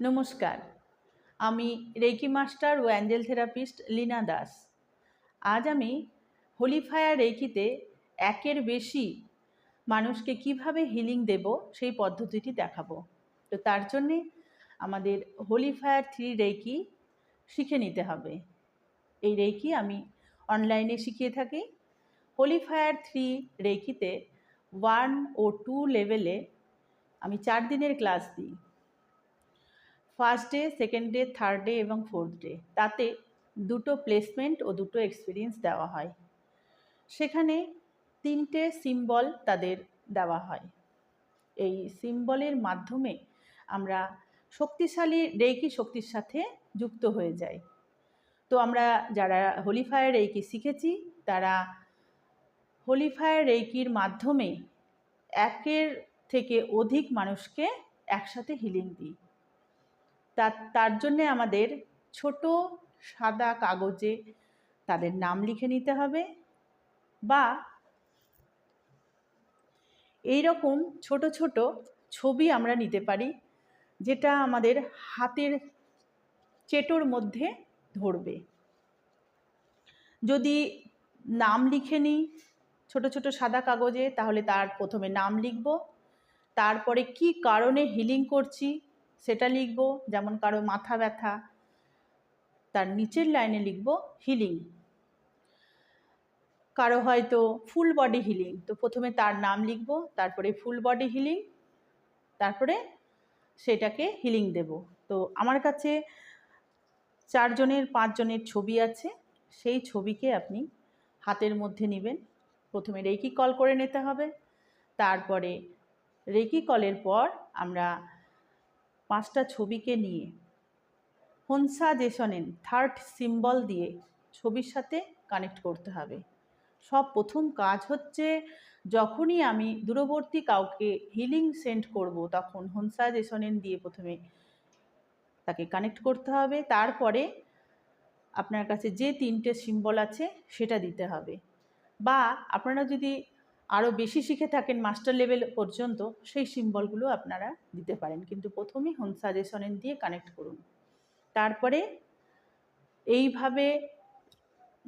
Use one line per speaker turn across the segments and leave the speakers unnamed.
নমস্কার। আমি reiki master ও অ্যাঞ্জেল থেরাপিস্ট লীনা দাস। আজ আমি হোলিফায়ার রেকিতে একের বেশি মানুষকে কীভাবে হিলিং দেব সেই পদ্ধতিটি দেখাবো। তো তার জন্যে আমাদের হোলিফায়ার থ্রি রেকি শিখে নিতে হবে। এই রেকি আমি অনলাইনে শিখিয়ে থাকি। হোলিফায়ার থ্রি রেকিতে ওয়ান ও টু লেভেলে আমি চার দিনের ক্লাস দিই। First day second day third day এবং ফোর্থ ডে তাতে দুটো প্লেসমেন্ট ও দুটো এক্সপিরিয়েন্স দেওয়া হয়। সেখানে তিনটে সিম্বল তাদের দেওয়া হয়। এই সিম্বলের মাধ্যমে আমরা শক্তিশালী রেকি শক্তির সাথে যুক্ত হয়ে যাই। তো আমরা যারা হোলিফায়ার রেকি শিখেছি, তারা হোলিফায়ার রেকির মাধ্যমে একের থেকে অধিক মানুষকে একসাথে হিলিং দিই। তার তার জন্যে আমাদের ছোট সাদা কাগজে তাদের নাম লিখে নিতে হবে বা এই রকম ছোট ছোট ছবি আমরা নিতে পারি যেটা আমাদের হাতের চেটোর মধ্যে ধরবে। যদি নাম লিখে নিই ছোট ছোট সাদা কাগজে তাহলে তার প্রথমে নাম লিখব, তারপরে কি কারণে হিলিং করছি সেটা লিখব, যেমন কারও মাথা ব্যথা, তার নিচের লাইনে লিখব হিলিং কারও হয়তো ফুল বডি হিলিং তো প্রথমে তার নাম লিখব, তারপরে ফুল বডি হিলিং তারপরে সেটাকে হিলিং দেব। তো আমার কাছে চারজনের, পাঁচজনের ছবি আছে, সেই ছবিকে আপনি হাতের মধ্যে নেবেন। প্রথমে রেকি কল করে নিতে হবে, তারপরে রেকি কলের পর আমরা পাঁচটা ছবিকে নিয়ে। হনসা জেসনেন থার্ড সিম্বল দিয়ে ছবির সাথে কানেক্ট করতে হবে। সব প্রথম কাজ হচ্ছে যখনই আমি দূরবর্তী কাউকে হিলিং সেন্ড করব, তখন হনসা জেসনেন দিয়ে প্রথমে তাকে কানেক্ট করতে হবে। তারপরে আপনার কাছে যে তিনটে সিম্বল আছে, সেটা দিতে হবে। বা আপনারা যদি আরও বেশি শিখে থাকেন মাস্টার লেভেল পর্যন্ত সেই সিম্বলগুলো আপনারা দিতে পারেন। কিন্তু প্রথমেই হোম সাজেশনের দিয়ে কানেক্ট করুন। তারপরে এইভাবে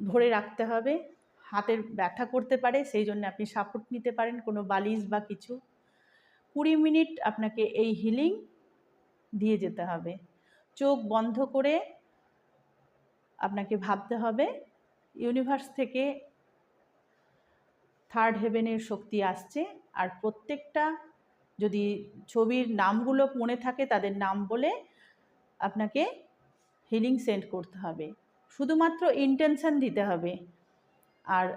ধরে রাখতে হবে, হাতের ব্যথা করতে পারে, সেই জন্য আপনি সাপোর্ট নিতে পারেন কোনো বালিশ বা কিছু। কুড়ি মিনিট আপনাকে এই হিলিং দিয়ে যেতে হবে। চোখ বন্ধ করে আপনাকে ভাবতে হবে ইউনিভার্স থেকে থার্ড হেভেনের শক্তি আসছে। আর প্রত্যেকটা যদি ছবির নামগুলো মনে থাকে, তাদের নাম বলে আপনাকে হিলিং সেন্ড করতে হবে। শুধুমাত্র ইন্টেনশন দিতে হবে। আর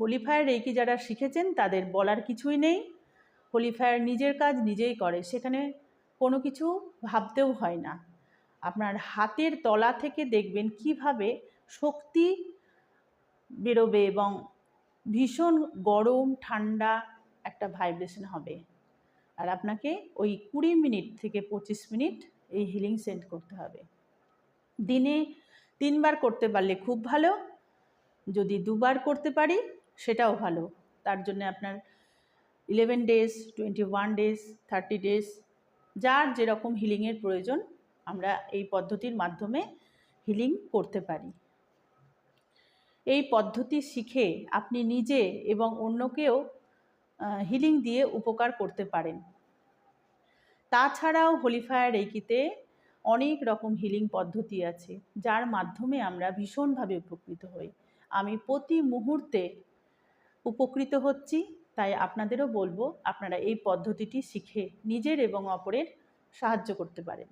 হোলিফায়ার রেকি যারা শিখেছেন, তাদের বলার কিছুই নেই। হোলিফায়ার নিজের কাজ নিজেই করে, সেখানে কোনো কিছু ভাবতেও হয় না। আপনার হাতের তলা থেকে দেখবেন কীভাবে শক্তি বেরোবে এবং ভীষণ গরম, ঠান্ডা একটা ভাইব্রেশন হবে। আর আপনাকে ওই কুড়ি মিনিট থেকে পঁচিশ মিনিট এই হিলিং সেন্ট করতে হবে। দিনে তিনবার করতে পারলে খুব ভালো, যদি দুবার করতে পারি সেটাও ভালো। তার জন্য আপনার eleven days twenty one days thirty days যার যেরকম হিলিংয়ের প্রয়োজন, আমরা এই পদ্ধতির মাধ্যমে হিলিং করতে পারি। এই পদ্ধতি শিখে আপনি নিজে এবং অন্যকেও হিলিং দিয়ে উপকার করতে পারেন। তাছাড়াও হোলিফায়ার রেকিতে অনেক রকম হিলিং পদ্ধতি আছে, যার মাধ্যমে আমরা ভীষণভাবে উপকৃত হই। আমি প্রতি মুহূর্তে উপকৃত হচ্ছি, তাই আপনাদেরও বলব, আপনারা এই পদ্ধতিটি শিখে নিজের এবং অপরের সাহায্য করতে পারেন।